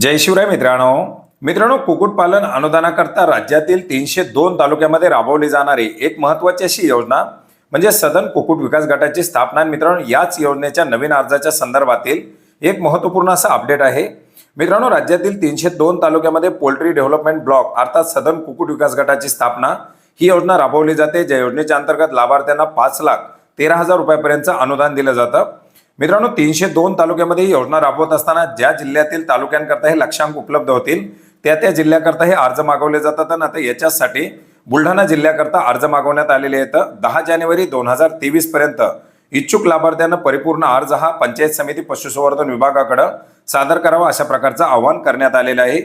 जय शिवराय मित्रांनो. मित्रांनो कुक्कुटपालन अनुदानाकरता राज्यातील तीनशे दोन तालुक्यामध्ये राबवली जाणारी एक महत्वाची अशी योजना म्हणजे सदन कुक्कुट विकास गटाची स्थापना. आणि मित्रांनो याच योजनेच्या नवीन अर्जाच्या संदर्भातील एक महत्त्वपूर्ण असं अपडेट आहे. मित्रांनो राज्यातील तीनशे दोन तालुक्यामध्ये पोल्ट्री डेव्हलपमेंट ब्लॉक अर्थात सदन कुक्कुट विकास गटाची स्थापना ही योजना राबवली जाते. ज्या योजनेच्या अंतर्गत लाभार्थ्यांना पाच लाख तेरा हजार रुपयापर्यंतचं अनुदान दिलं जातं. मित्रांनो तीनशे दोन तालुक्यामध्ये ही योजना राबवत असताना ज्या जिल्ह्यातील तालुक्यांकरता हे लक्षांक उपलब्ध होतील त्या त्या जिल्ह्याकरता हे अर्ज मागवले जातात आणि आता याच्यासाठी बुलढाणा जिल्ह्याकरता अर्ज मागवण्यात आलेले आहेत. दहा जानेवारी दोन हजार तेवीस पर्यंत इच्छुक लाभार्थ्यांना परिपूर्ण अर्ज हा पंचायत समिती पशुसंवर्धन विभागाकडे सादर करावा अशा प्रकारचं आवाहन करण्यात आलेलं आहे.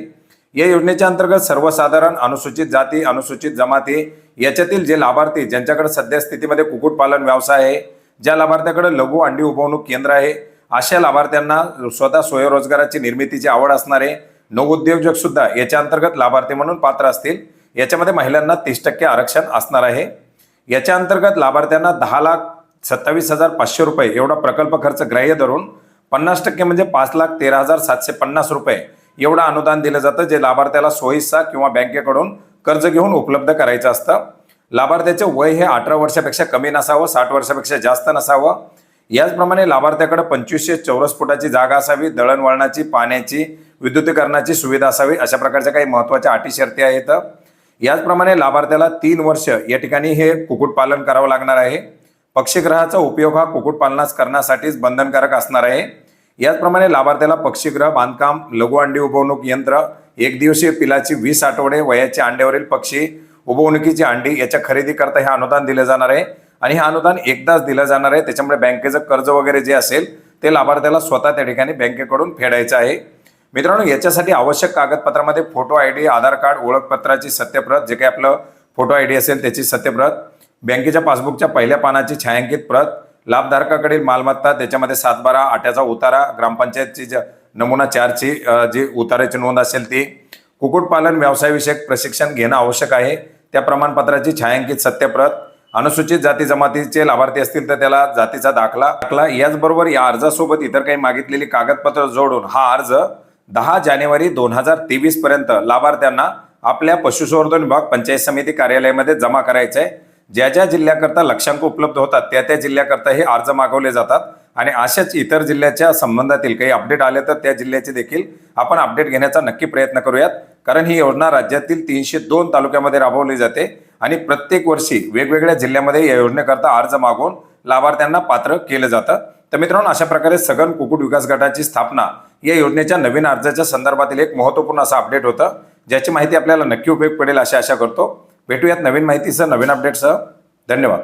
या योजनेच्या अंतर्गत सर्वसाधारण अनुसूचित जाती अनुसूचित जमाती याच्यातील जे लाभार्थी ज्यांच्याकडे सध्या स्थितीमध्ये कुक्कुटपालन व्यवसाय आहे ज्या लाभार्थ्याकडे लघु अंडी उभवणूक केंद्र आहे अशा लाभार्थ्यांना स्वतः स्वयंरोजगाराची निर्मितीची आवड असणारे नवउद्योजक सुद्धा याच्या अंतर्गत लाभार्थी म्हणून पात्र असतील. याच्यामध्ये महिलांना तीस टक्के आरक्षण असणार आहे. याच्या अंतर्गत लाभार्थ्यांना दहा लाख सत्तावीस हजार पाचशे रुपये एवढा प्रकल्प खर्च ग्राह्य धरून पन्नास टक्के म्हणजे पाच लाख तेरा हजार सातशे पन्नास रुपये एवढं अनुदान दिलं जातं जे लाभार्थ्याला सोयीसा किंवा बँकेकडून कर्ज घेऊन उपलब्ध करायचं असतं. लाभार्थ्याचे वय हे अठरा वर्षापेक्षा कमी नसावं साठ वर्षापेक्षा जास्त नसावं. याचप्रमाणे लाभार्थ्याकडे पंचवीसशे चौरस फुटाची जागा असावी दळणवळणाची पाण्याची विद्युतीकरणाची सुविधा असावी अशा प्रकारच्या काही महत्त्वाच्या अटी शर्ती आहेत. याचप्रमाणे लाभार्थ्याला तीन वर्ष या ठिकाणी हे कुक्कुटपालन करावं लागणार आहे. पक्षीग्रहाचा उपयोग हा कुक्कुटपालनास करण्यासाठीच बंधनकारक असणार आहे. याचप्रमाणे लाभार्थ्याला पक्षीग्रह बांधकाम लघु अंडी उभवणूक यंत्र एक दिवसीय पिलाची वीस आठवडे वयाचे अंड्यावरील पक्षी उभवणुकीची अंडी याच्या खरेदी करता हे अनुदान दिलं जाणार आहे. आणि हे अनुदान एकदाच दिलं जाणार आहे. त्याच्यामुळे बँकेचं कर्ज वगैरे जे असेल ते लाभार्थ्याला स्वतः त्या ठिकाणी बँकेकडून फेडायचं आहे. मित्रांनो याच्यासाठी आवश्यक कागदपत्रामध्ये photo I D Aadhaar card ओळखपत्राची सत्यप्रत जे काही आपलं फोटो आय डी असेल त्याची सत्यप्रत बँकेच्या पासबुकच्या पहिल्या पानाची छायांकित प्रत लाभधारकाकडील मालमत्ता त्याच्यामध्ये सातबारा आट्याचा उतारा ग्रामपंचायतची ज- नमुना चारची जी उताराची नोंद असेल ती कुक्कुटपालन व्यवसायविषयक प्रशिक्षण घेणं आवश्यक आहे. त्या प्रमाणपत्राची छायांकित सत्यप्रत अनुसूचित जाती जमातीचे लाभार्थी असतील तर त्याला जातीचा दाखला दाखला. याचबरोबर या अर्जासोबत इतर काही मागितलेली कागदपत्र जोडून हा अर्ज दहा जानेवारी दोन हजार तेवीस पर्यंत लाभार्थ्यांना आपल्या पशुसंवर्धन विभाग पंचायत समिती कार्यालयामध्ये जमा करायचं आहे ज्या ज्या जिल्ह्याकरता लक्षांक उपलब्ध होतात त्या त्या जिल्ह्याकरता हे अर्ज मागवले जातात. आणि अशाच इतर जिल्ह्याच्या संबंधातील काही अपडेट आले तर त्या जिल्ह्याचे देखील आपण अपडेट घेण्याचा नक्की प्रयत्न करूयात. कारण ही योजना राज्यातील तीनशे दोन तालुक्यामध्ये राबवली जाते आणि प्रत्येक वर्षी वेगवेगळ्या जिल्ह्यामध्ये या योजनेकरता अर्ज मागवून लाभार्थ्यांना पात्र केलं जातं. तर मित्रांनो अशा प्रकारे सघन कुकुट विकास गटाची स्थापना या योजनेच्या नवीन अर्जाच्या संदर्भातील एक महत्त्वपूर्ण असं अपडेट होतं ज्याची माहिती आपल्याला नक्की उपयोग पडेल अशी आशा करतो. भेटूयात नवीन माहितीसह नवीन अपडेटसह धन्यवाद.